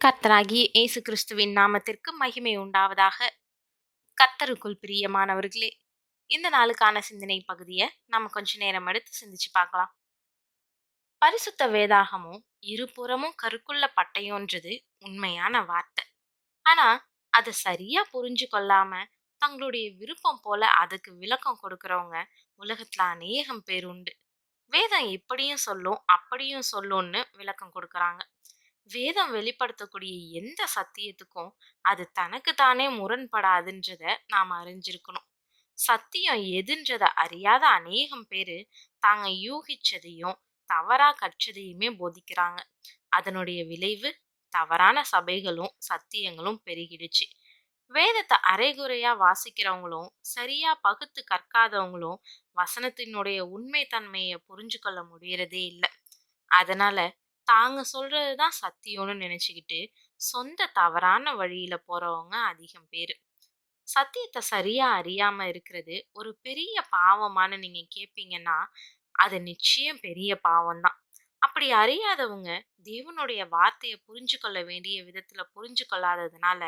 கர்த்தராகிய இயேசு கிறிஸ்துவின் நாமத்திற்கு மகிமை உண்டாவதாக. கர்த்தருக்குள் பிரியமானவர்களே இந்த நாளுக்கான சிந்தனை பகுதியை நம்ம கொஞ்ச நேரம் எடுத்து சிந்திச்சு பார்க்கலாம். பரிசுத்த வேதாகமும் இருபுறமும் கருக்குள்ள பட்டையோன்றது உண்மையான வார்த்தை. ஆனா அதை சரியா புரிஞ்சு கொள்ளாம தங்களுடைய விருப்பம் போல அதுக்கு விளக்கம் கொடுக்கறவங்க உலகத்துல அநேகம் பேர் உண்டு. வேதம் இப்படியும் சொல்லும் அப்படியும் சொல்லும்னு விளக்கம் கொடுக்கறாங்க. வேதம் வெளிப்படுத்தக்கூடிய எந்த சத்தியத்துக்கும் அது தனக்கு தானே முரண்படாதுன்றத நாம் அறிஞ்சிருக்கணும். சத்தியம் எதுன்றத அறியாத அநேகம் பேரு தாங்க யூகிச்சதையும் தவறா கற்றதையுமே போதிக்கிறாங்க. அதனுடைய விளைவு தவறான சபைகளும் சத்தியங்களும் பெருகிடுச்சு. வேதத்தை அரைகுறையா வாசிக்கிறவங்களும் சரியா பகுத்து கற்காதவங்களும் வசனத்தினுடைய உண்மை தன்மையை புரிஞ்சு கொள்ள முடியறதே இல்லை. அதனால தாங்க சொல்றதுதான் சத்தியம்னு நினச்சிக்கிட்டு சொந்த தவறான வழியில் போகிறவங்க அதிகம் பேர். சத்தியத்தை சரியா அறியாமல் இருக்கிறது ஒரு பெரிய பாவமான்னு நீங்கள் கேட்பீங்கன்னா அது நிச்சயம் பெரிய பாவம்தான் அப்படி அறியாதவங்க தேவனுடைய வார்த்தையை புரிஞ்சு கொள்ள வேண்டிய விதத்தில் புரிஞ்சு கொள்ளாததுனால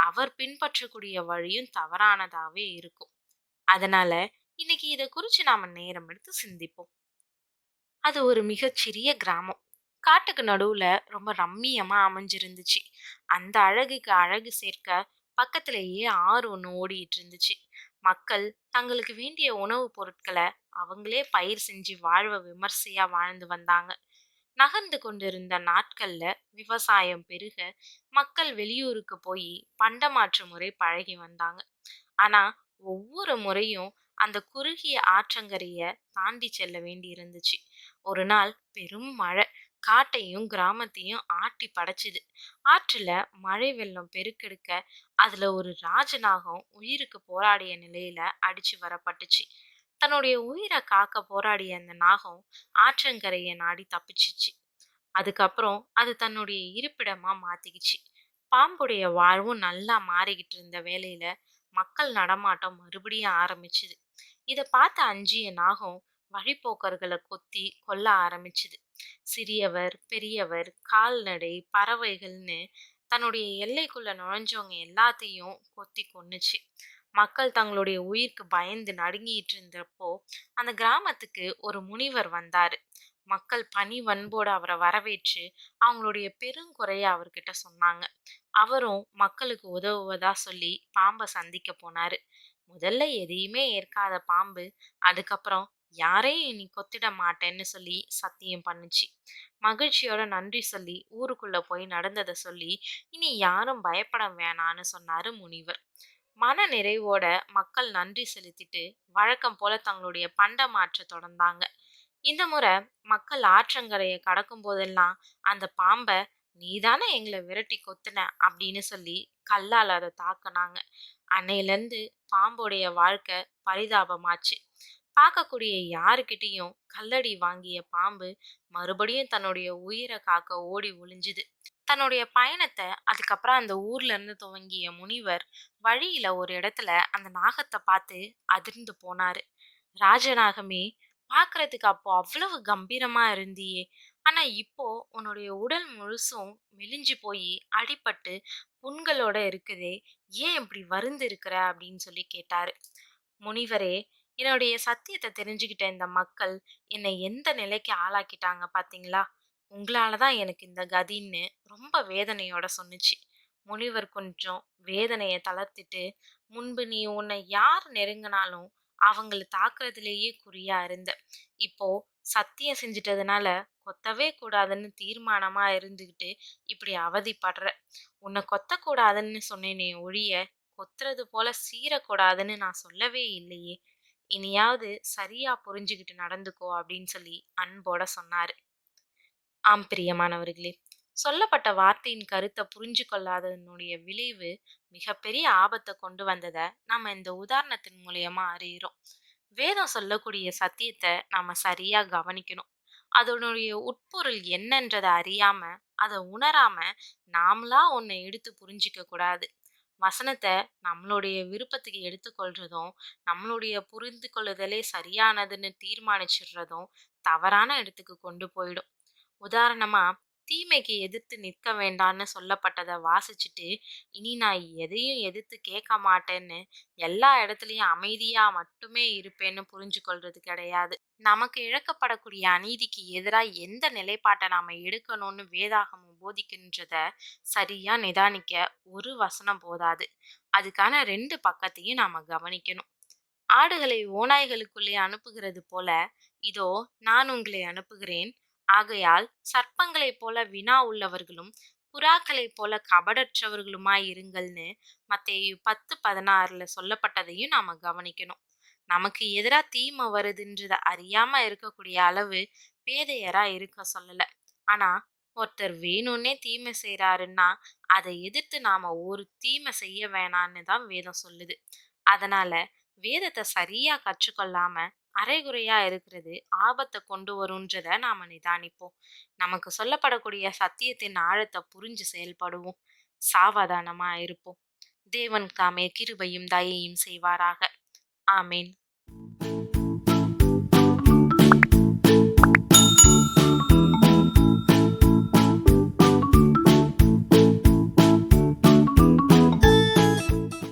அவர் பின்பற்றக்கூடிய வழியும் தவறானதாகவே இருக்கும். அதனால இன்னைக்கு இதை குறித்து நாம நேரம் எடுத்து சிந்திப்போம். அது ஒரு மிகச்சிறிய கிராமம். காட்டுக்கு நடுவுல ரொம்ப ரம்மியமா அமைஞ்சிருந்துச்சு. அந்த அழகுக்கு அழகு சேர்க்க பக்கத்திலேயே ஆறு ஒன்று ஓடிட்டு இருந்துச்சு மக்கள் தங்களுக்கு வேண்டிய உணவுப் பொருட்களை அவங்களே பயிர் செஞ்சு வாழ்வ விமர்சையா வாழ்ந்து வந்தாங்க. நகர்ந்து கொண்டிருந்த நாட்கள்ல விவசாயம் பெருக மக்கள் வெளியூருக்கு போய் பண்டமாற்று முறை பழகி வந்தாங்க. ஆனா ஒவ்வொரு முறையும் அந்த குறுகிய ஆற்றங்கரைய தாண்டி செல்ல வேண்டி இருந்துச்சு ஒரு நாள் பெரும் மழை. காட்டையும் கிராமத்தையும் ஆட்டி படைச்சிது. ஆற்றில் மழை வெள்ளம் பெருக்கெடுக்க அதில் ஒரு ராஜநாகம் உயிருக்கு போராடிய நிலையில் அடித்து வரப்பட்டுச்சு. தன்னுடைய உயிரை காக்க போராடிய அந்த நாகம் ஆற்றங்கரையை நாடி தப்பிச்சிச்சு. அதுக்கப்புறம் அது தன்னுடைய இருப்பிடமாக மாற்றிக்கிச்சு பாம்புடைய வாழ்வும் நல்லா மாறிக்கிட்டு இருந்த வேலையில் மக்கள் நடமாட்டம் மறுபடியும் ஆரம்பிச்சுது. இதை பார்த்த அஞ்சிய நாகம் வழிப்போக்கர்களை கொத்தி கொல்ல ஆரம்பிச்சுது. சிறியவர் பெரியவர் கால்நடை பறவைகள்னு தன்னுடைய எல்லைக்குள்ள நுழைஞ்சவங்க எல்லாத்தையும் கொத்தி கொன்னுச்சு. மக்கள் தங்களுடைய உயிருக்கு பயந்து நடுங்கிட்டு இருந்தப்போ அந்த கிராமத்துக்கு ஒரு முனிவர் வந்தாரு. மக்கள் பனி வன்போடு அவரை வரவேற்று அவங்களுடைய பெருங்குறைய அவர்கிட்ட சொன்னாங்க. அவரும் மக்களுக்கு உதவுவதா சொல்லி பாம்பை சந்திக்க போனாரு. முதல்ல எதையுமே ஏற்காத பாம்பு அதுக்கப்புறம் யாரையும் இனி கொத்திட மாட்டேன்னு சொல்லி சத்தியம் பண்ணுச்சு. மகிழ்ச்சியோட நன்றி சொல்லி ஊருக்குள்ள போய் நடந்ததை சொல்லி இனி யாரும் பயப்பட வேணான்னு சொன்னாரு முனிவர். மன நிறைவோட மக்கள் நன்றி செலுத்திட்டு வழக்கம் போல தங்களுடைய பண்ட மாற்ற தொடர்ந்தாங்க. இந்த முறை மக்கள் ஆற்றங்கரையை கடக்கும் போதெல்லாம் அந்த பாம்பை நீதானே எங்களை விரட்டி கொத்துன அப்படின்னு சொல்லி கல்லால் அதை தாக்குனாங்க. அன்னையிலேருந்து பாம்போடைய வாழ்க்கை பரிதாபமாச்சு. பார்க்கக்கூடிய யாருக்கிட்டேயும் கல்லடி வாங்கிய பாம்பு மறுபடியும் தன்னுடைய உயிரை காக்க ஓடி ஒளிஞ்சுது. தன்னுடைய பயணத்தை அதுக்கப்புறம் அந்த ஊர்ல இருந்து துவங்கிய முனிவர் வழியில ஒரு இடத்துல அந்த நாகத்தை பார்த்து அதிர்ந்து போனாரு. ராஜநாகமே பார்க்கறதுக்கு அப்போ அவ்வளவு கம்பீரமா இருந்தியே. ஆனா இப்போ உன்னுடைய உடல் முழுசும் மெலிஞ்சு போய் அடிபட்டு புண்களோட இருக்குதே ஏன் இப்படி வருந்து இருக்கிற அப்படின்னு சொல்லி கேட்டாரு. முனிவரே என்னுடைய சத்தியத்தை தெரிஞ்சுக்கிட்ட இந்த மக்கள் என்னை எந்த நிலைக்கு ஆளாக்கிட்டாங்க பாத்தீங்களா? உங்களால தான் எனக்கு இந்த கதின்னு ரொம்ப வேதனையோட சொன்னுச்சு. முனிவர் கொஞ்சம் வேதனையை தளர்த்திட்டு முன்பு நீ உன்னை யார் நெருங்கினாலும் அவங்கள தாக்குறதுலேயே குறியா இருந்த. இப்போ சத்தியம் செஞ்சிட்டதுனால கொத்தவே கூடாதுன்னு தீர்மானமா இருந்துகிட்டு இப்படி அவதிப்படுற. உன்னை கொத்தக்கூடாதுன்னு சொன்னேனே ஒழிய கொத்துறது போல சீரக்கூடாதுன்னு நான் சொல்லவே இல்லையே. இனியாவது சரியா புரிஞ்சுக்கிட்டு நடந்துக்கோ அப்படின்னு சொல்லி அன்போட சொன்னார். ஆம் பிரியமானவர்களே சொல்லப்பட்ட வார்த்தையின் கருத்தை புரிஞ்சு கொள்ளாததனுடைய விளைவு மிகப்பெரிய ஆபத்தை கொண்டு வந்ததை நம்ம இந்த உதாரணத்தின் மூலியமா அறிகிறோம் வேதம் சொல்லக்கூடிய சத்தியத்தை நாம சரியா கவனிக்கணும். அதனுடைய உட்பொருள் என்னன்றதை அறியாம அதை உணராம நாமளா ஒன்னை எடுத்து புரிஞ்சிக்க கூடாது வசனத்தை நம்மளுடைய விருப்பத்துக்கு எடுத்துக்கொள்றதும் நம்மளுடைய புரிந்து கொள்ளுதலே சரியானதுன்னு தீர்மானிச்சிடுறதும் தவறான இடத்துக்கு கொண்டு போயிடும். உதாரணமாக தீமைக்கு எதிர்த்து நிற்க வேண்டான்னு சொல்லப்பட்டதை வாசிச்சுட்டு, இனி நான் எதையும் எதிர்த்து கேட்க மாட்டேன்னு, எல்லா இடத்துலையும் அமைதியாக மட்டுமே இருப்பேன்னு புரிஞ்சு கொள்றது கிடையாது. நமக்கு இழக்கப்படக்கூடிய அநீதிக்கு எதிராக எந்த நிலைப்பாட்டை நாம் எடுக்கணும்னு வேதாகமும் போதிக்கின்றத சரியாக நிதானிக்க ஒரு வசனம் போதாது. அதுக்கான ரெண்டு பக்கத்தையும் நாம் கவனிக்கணும். ஆடுகளை ஓநாய்களுக்குள்ளே அனுப்புகிறது போல, இதோ நான் உங்களை அனுப்புகிறேன். ஆகையால் சர்ப்பங்களைப் போல வினா உள்ளவர்களும், புறாக்களைப் போல கபடற்றவர்களுமாய் இருங்கள்னு மத்தேயு 10:16ல சொல்லப்பட்டதையும் நாம கவனிக்கணும். நமக்கு எதிரா தீமை வருதுன்றதை அறியாம இருக்கக்கூடிய அளவு பேதையரா இருக்க சொல்லல. ஆனா, ஒருத்தர் வேணும்னே தீமை செய்கிறாருன்னா அதை எதிர்த்து நாம ஒரு தீமை செய்ய வேணான்னு தான் வேதம் சொல்லுது. அதனால வேதத்தை சரியா கற்றுக்கொள்ளாம, அரைகுறையா இருக்கிறது ஆபத்தை கொண்டு வரும்ன்றத நாம நிதானிப்போம். நமக்கு சொல்லப்படக்கூடிய சத்தியத்தின் ஆழத்தை புரிஞ்சு செயல்படுவோம். சாவதானமா இருப்போம். தேவன் தாமே கிருபையும், தயையும் செய்வாராக. ஆமீன்